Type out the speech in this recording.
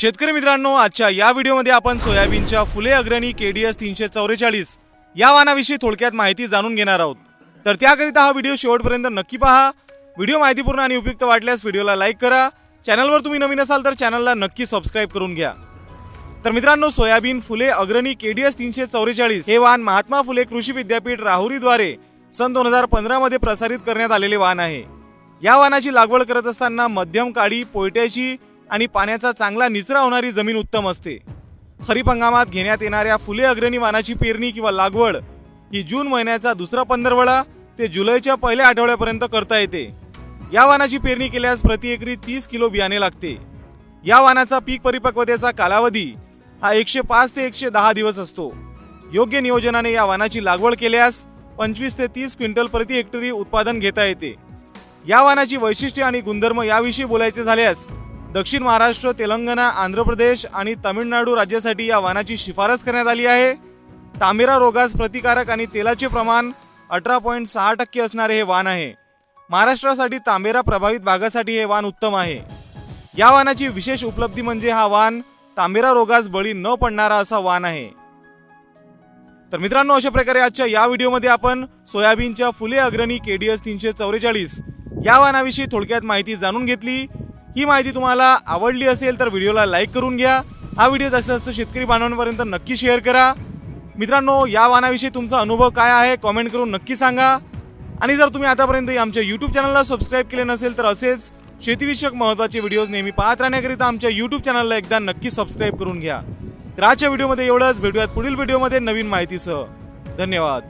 शेतकरी मित्रांनो आजच्या या व्हिडिओमध्ये आपण सोयाबीनच्या फुले अग्रणी के डी एस तीनशे चौवेचाळीस या वाहनाविषयी थोडक्यात माहिती जाणून घेणार आहोत. तर त्याकरिता हा व्हिडिओ शेवटपर्यंत नक्की पहा. व्हिडिओ माहितीपूर्ण आणि उपयुक्त वाटल्यास व्हिडिओला लाईक करा. चॅनलवर तुम्ही नवीन असाल तर चॅनलला नक्की सबस्क्राईब करून घ्या. तर मित्रांनो सोयाबीन फुले अग्रणी के डी एस तीनशे चौवेचाळीस हे वाहन महात्मा फुले कृषी विद्यापीठ राहुरीद्वारे सन दोन हजार पंधरामध्ये प्रसारित करण्यात आलेले वाहन आहे. या वाहनाची लागवड करत असताना मध्यम काळी पोयट्याची आणि पाण्याचा चांगला निचरा होणारी जमीन उत्तम असते. खरीप हंगामात घेण्यात येणाऱ्या फुले अग्रणी वानाची पेरणी किंवा लागवड ही जून महिन्याचा दुसरा पंधरवडा ते जुलैच्या पहिल्या आठवड्यापर्यंत करता येते. या वानाची पेरणी केल्यास प्रति एकरी तीस किलो बियाणे लागते. या वानाचा पीक परिपक्वतेचा कालावधी हा एकशे पाच ते एकशे दहा दिवस असतो. योग्य नियोजनाने या वानाची लागवड केल्यास पंचवीस ते तीस क्विंटल प्रति हेक्टरी उत्पादन घेता येते. या वानाची वैशिष्ट्ये आणि गुणधर्म याविषयी बोलायचे झाल्यास दक्षिण महाराष्ट्र तेलंगणा आंध्र प्रदेश आणि तामिळनाडू राज्यासाठी या वाहनाची शिफारस करण्यात आली आहे. तांबेरा रोगास प्रतिकारक आणि तेलाचे प्रमाण अठरा पॉईंट सहा टक्के असणारे हे वाण आहे. महाराष्ट्रासाठी तांबेरा प्रभावित भागासाठी हे वाण उत्तम आहे. या वानाची विशेष उपलब्धी म्हणजे हा वाण तांबेरा रोगास बळी न पडणारा असा वाण आहे. तर मित्रांनो अशा प्रकारे आजच्या या व्हिडिओमध्ये आपण सोयाबीनच्या फुले अग्रणी केडीएस तीनशे चौवेचाळीस या वानाविषयी थोडक्यात माहिती जाणून घेतली. ही माहिती तुम्हाला आवडली असेल तर व्हिडिओला लाईक करून घ्या. हा व्हिडिओ जास्तीत जास्त शेतकरी बांधवांपर्यंत नक्की शेअर करा. मित्रांनो या वाहनाविषयी तुमचा अनुभव काय आहे कॉमेंट करून नक्की सांगा. आणि जर तुम्ही आतापर्यंत आमच्या यूट्यूब चॅनलला सबस्क्राईब केले नसेल तर असेच शेतीविषयक महत्त्वाचे व्हिडिओज नेहमी पाहत राहण्याकरिता आमच्या यूट्यूब चॅनलला एकदा नक्की सबस्क्राईब करून घ्या. तर आजच्या व्हिडिओमध्ये एवढंच. भेटूयात पुढील व्हिडिओमध्ये नवीन माहितीसह. धन्यवाद.